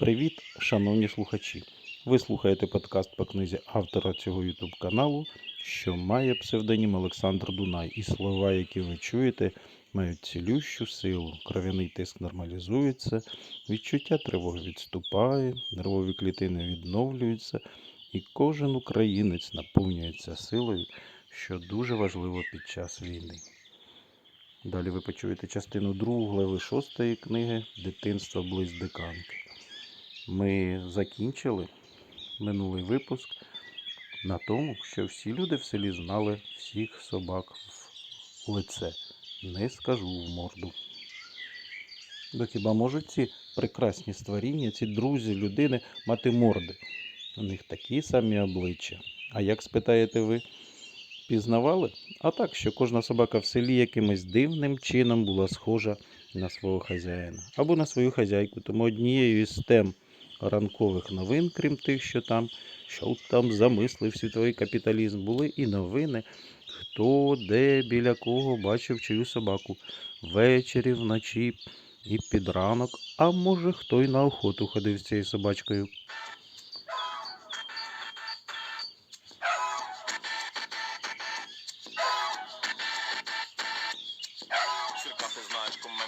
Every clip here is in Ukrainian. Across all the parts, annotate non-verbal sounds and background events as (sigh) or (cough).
Привіт, шановні слухачі! Ви слухаєте подкаст по книзі автора цього YouTube каналу, що має псевдонім Олександр Дунай. І слова, які ви чуєте, мають цілющу силу. Кров'яний тиск нормалізується, відчуття тривоги відступає, нервові клітини відновлюються, і кожен українець наповнюється силою, що дуже важливо під час війни. Далі ви почуєте частину 2 глави 6 книги Дитинство близь диканки. Ми закінчили минулий випуск на тому, що всі люди в селі знали всіх собак в лице. Не скажу в морду. Бо хіба можуть ці прекрасні створіння, ці друзі, людини мати морди? У них такі самі обличчя. А як спитаєте ви, пізнавали? А так, що кожна собака в селі якимось дивним чином була схожа на свого хазяїна або на свою хазяйку. Тому однією із тем ранкових новин, крім тих, що там, що там замислив світовий капіталізм, були і новини, хто де біля кого бачив чию собаку. Ввечері, вночі і під ранок, а може хто й на охоту ходив з цією собачкою. Куме мій сірка, собака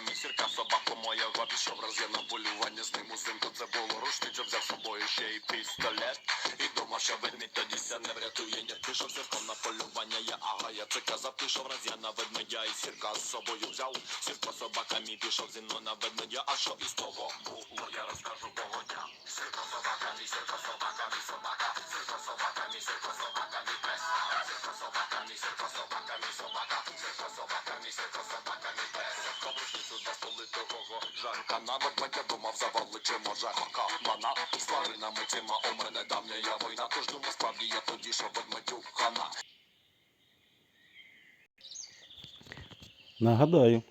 моя га що враз я на полювання з ним узимку це було рушницю взяв з собою ще й пістолет. І думав, що ведмідь тоді ся не врятує, ні, пішов сірком на полювання, я ага, я це казав, пішов раз я на ведмедя і сірка з собою взяв. Сірко собака мій пішов зі мною на ведмедя, а що із того було, я розкажу погодня. Сірко собака мій, сірка собака, жарка на ведмедя думав завали, чи може хака мана. З тваринами цими у мене давня я війна, тож думав справді я тоді, що ведмедю хана. Нагадаю,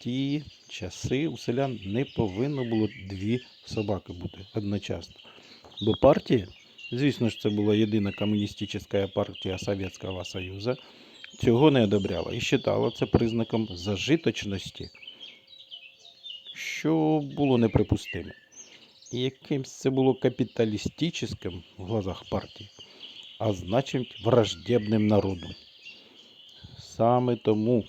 ті часи у селян не повинно було дві собаки бути одночасно. Бо партія, звісно ж, це була єдина комуністична партія Совєтського Союзу, цього не одобряла і вважала це признаком зажиточності, що було неприпустимо. І якимсь це було капіталістичним в глазах партії, а значить враждебним народу. Саме тому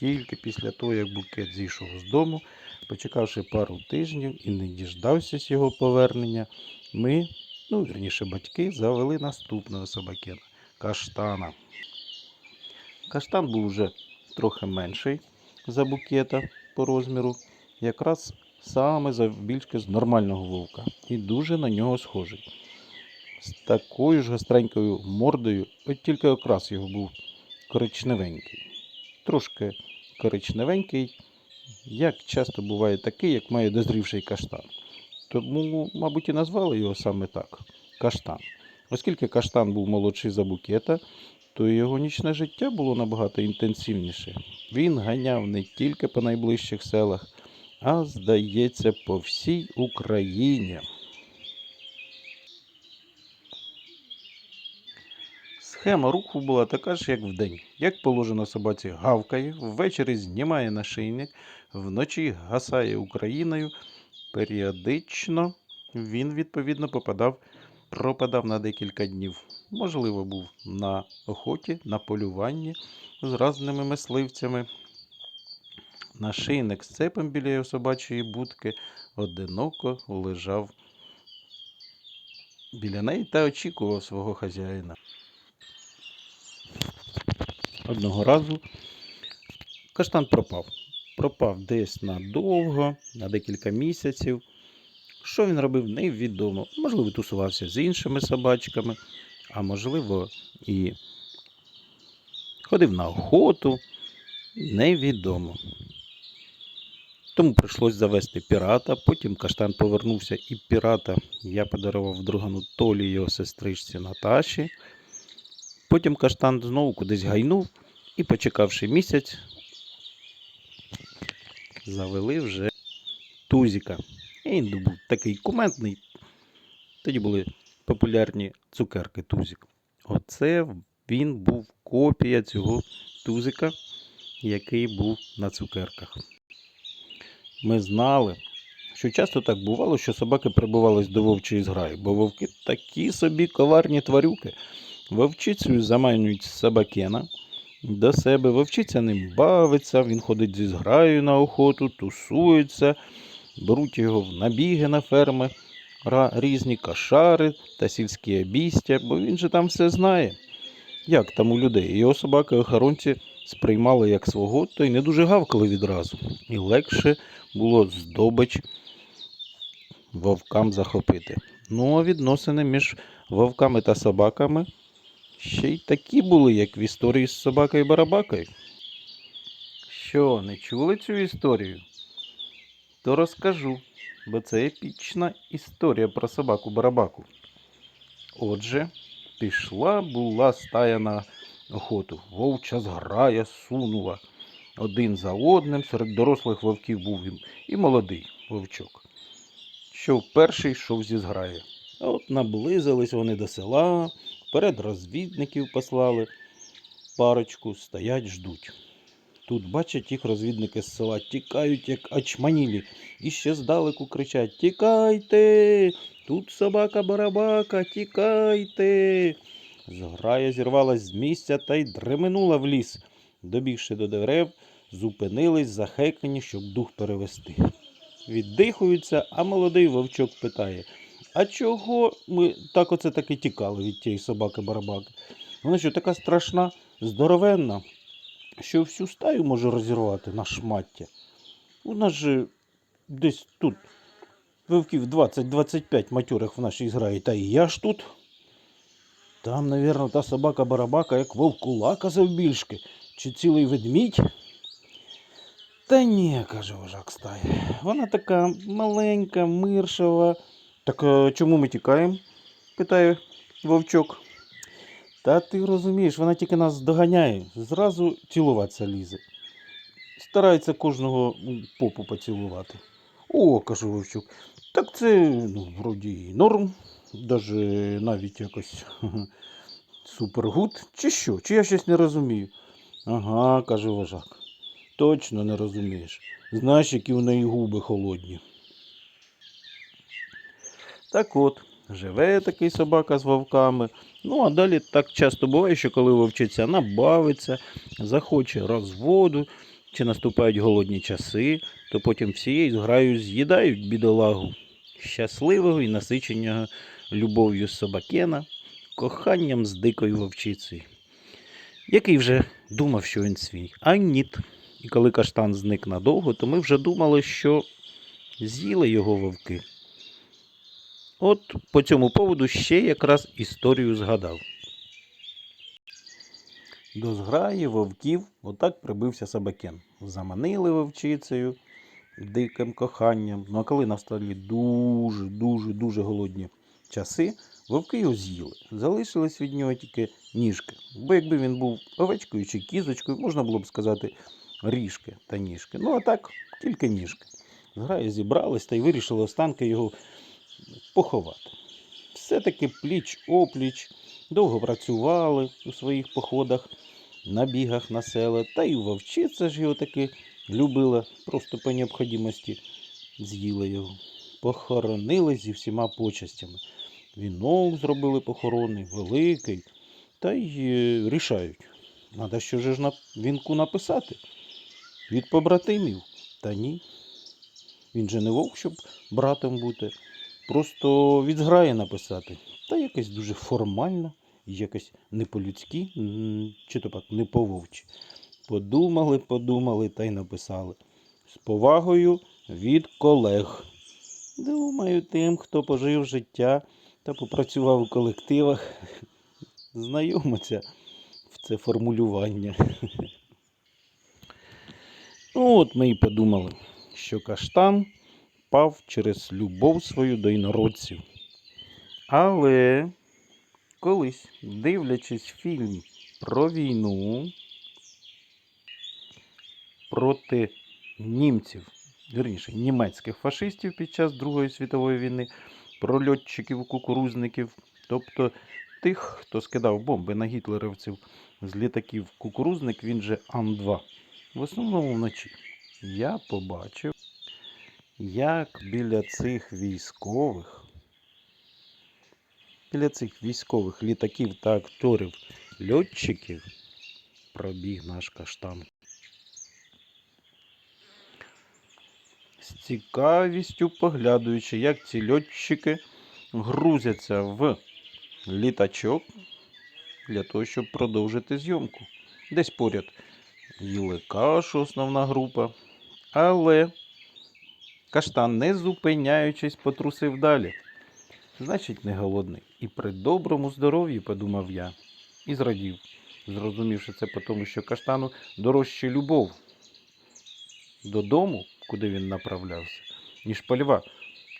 тільки після того, як букет зійшов з дому, почекавши пару тижнів і не діждався його повернення, ми, ну вірніше, батьки, завели наступного собакена каштана. Каштан був вже трохи менший за букета по розміру, якраз саме завбільшки з нормального вовка, і дуже на нього схожий. З такою ж гостренькою мордою, от тільки окрас його був коричневенький трошки коричневенький, як часто буває такий, як має дозрівший каштан. Тому, мабуть, і назвали його саме так каштан. Оскільки каштан був молодший за букета, то його нічне життя було набагато інтенсивніше. Він ганяв не тільки по найближчих селах, а, здається, по всій Україні. Схема руху була така ж, як вдень. Як положено собаці гавкає, ввечері знімає нашийник, вночі гасає Україною. Періодично він, відповідно, попадав, пропадав на декілька днів. Можливо, був на охоті, на полюванні з разними мисливцями. Нашийник з цепом біля його собачої будки одиноко лежав біля неї та очікував свого хазяїна. Одного разу каштан пропав. Пропав десь надовго, на декілька місяців. Що він робив, невідомо. Можливо, тусувався з іншими собачками, а можливо, і ходив на охоту. Невідомо. Тому прийшлось завести пірата. Потім каштан повернувся і пірата я подарував другану Толі його сестричці Наташі. Потім каштан знову кудись гайнув і, почекавши місяць, завели вже тузіка. І він був такий кументний. Тоді були популярні цукерки тузік. Оце він був копія цього тузика, який був на цукерках. Ми знали, що часто так бувало, що собаки прибувались до вовчої зграї, бо вовки такі собі коварні тварюки. Вовчицею заманюють собакена до себе, вовчиця ним бавиться, він ходить зі зграєю на охоту, тусується, беруть його в набіги на ферми, різні кошари та сільські обійстя, бо він же там все знає. Як там у людей? Його собаки охоронці сприймали як свого, то й не дуже гавкали відразу. І легше було здобич вовкам захопити. Ну, а відносини між вовками та собаками ще й такі були, як в історії з собакою Барабакою. Що, не чули цю історію? То розкажу, бо це епічна історія про собаку Барабаку. Отже, пішла була стая на охоту. Вовча зграя сунула. Один за одним серед дорослих вовків був і, молодий вовчок, що вперше йшов зі зграї. От наблизились вони до села, перед розвідників послали парочку, стоять, ждуть. Тут бачать їх розвідники з села, тікають, як очманілі, і ще здалеку кричать: Тікайте! Тут собака барабака, тікайте. Зграя зірвалась з місця та й дременула в ліс. Добігши до дерев, зупинились захекані, щоб дух перевести. Віддихуються, а молодий вовчок питає: А чого ми так оце таки тікали від тієї собаки барабаки? Вона що така страшна, здоровенна, що всю стаю може розірвати на шмаття. У нас же десь тут вовків 20-25 матюрих в нашій зграї, та і я ж тут. Там, навірно, та собака-барабака, як вовкулака завбільшки, чи цілий ведмідь. Та ні, каже вожак стаї. Вона така маленька, миршава. Так чому ми тікаємо? питає вовчок. Та ти розумієш, вона тільки нас доганяє, зразу цілуватися лізе. Старається кожного попу поцілувати. О, каже вовчок, так це ну, вроді і норм, даже навіть якось (laughs) супергуд. Чи що? Чи я щось не розумію? Ага, каже вожак. Точно не розумієш. Знаєш, які в неї губи холодні. Так от, живе такий собака з вовками. Ну, а далі так часто буває, що коли вовчиця набавиться, захоче розводу, чи наступають голодні часи, то потім всією зграю з'їдають бідолагу. Щасливого і насиченого любов'ю собакена, коханням з дикою вовчицею. Який вже думав, що він свій, а ніт. І коли каштан зник надовго, то ми вже думали, що з'їли його вовки. От по цьому поводу ще якраз історію згадав. До зграї вовків отак прибився собакен. Заманили вовчицею диким коханням. Ну а коли настали дуже, дуже, дуже голодні часи, вовки його з'їли. Залишились від нього тільки ніжки. Бо якби він був овечкою чи кізочкою, можна було б сказати ріжки та ніжки. Ну а так, тільки ніжки. Зграя зібрались та й вирішили останки його поховати. Все-таки пліч опліч, довго працювали у своїх походах, набігах на села, та й вовчиця ж його таки любила, просто по необхідності з'їла його. Похоронили зі всіма почастями. Вінок зробили похоронний, великий, та й е, рішають. Надо що ж на вінку написати? Від побратимів. Та ні. Він же не вовк, щоб братом бути. Просто від зграї написати. Та якось дуже формально, якось не по-людськи, чи то так не по-вовчі. Подумали, подумали та й написали. З повагою від колег. Думаю, тим, хто пожив життя та попрацював у колективах, знайомиться в це формулювання. Ну, от ми і подумали, що каштан пав через любов свою до інородців. Але колись, дивлячись фільм про війну проти німців, вірніше, німецьких фашистів під час Другої світової війни, про льотчиків, кукурузників, тобто тих, хто скидав бомби на гітлерівців з літаків кукурузник, він же Ан-2. В основному вночі. Я побачив, як біля цих військових, біля цих військових літаків та акторів льотчиків пробіг наш каштан. З цікавістю поглядаючи, як ці льотчики грузяться в літачок для того, щоб продовжити зйомку. Десь поряд їли кашу, основна група. Але каштан, не зупиняючись, потрусив далі. Значить, не голодний. І при доброму здоров'ї, подумав я, і зрадів, зрозумівши це по тому, що каштану дорожче любов додому, куди він направлявся, ніж польова,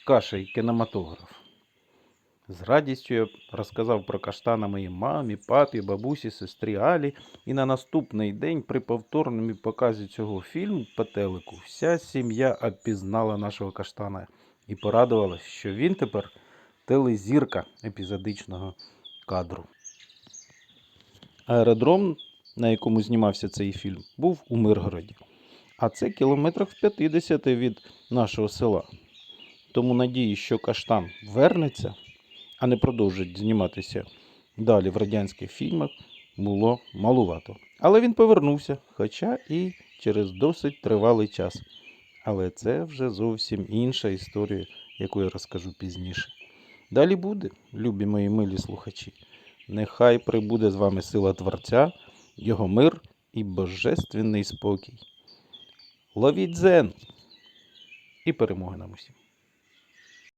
каша і кінематограф. З радістю я розказав про каштана моїй мамі, папі, бабусі, сестрі Алі, і на наступний день при повторному показі цього фільму по телеку вся сім'я опізнала нашого каштана і порадувалась, що він тепер телезірка епізодичного кадру. Аеродром, на якому знімався цей фільм, був у Миргороді. А це кілометрах в 50 від нашого села. Тому надії, що каштан вернеться, а не продовжить зніматися далі в радянських фільмах, було малувато. Але він повернувся, хоча і через досить тривалий час. Але це вже зовсім інша історія, яку я розкажу пізніше. Далі буде, любі мої милі слухачі. Нехай прибуде з вами сила Творця, його мир і божественний спокій. Ловіть зен і перемоги нам усім.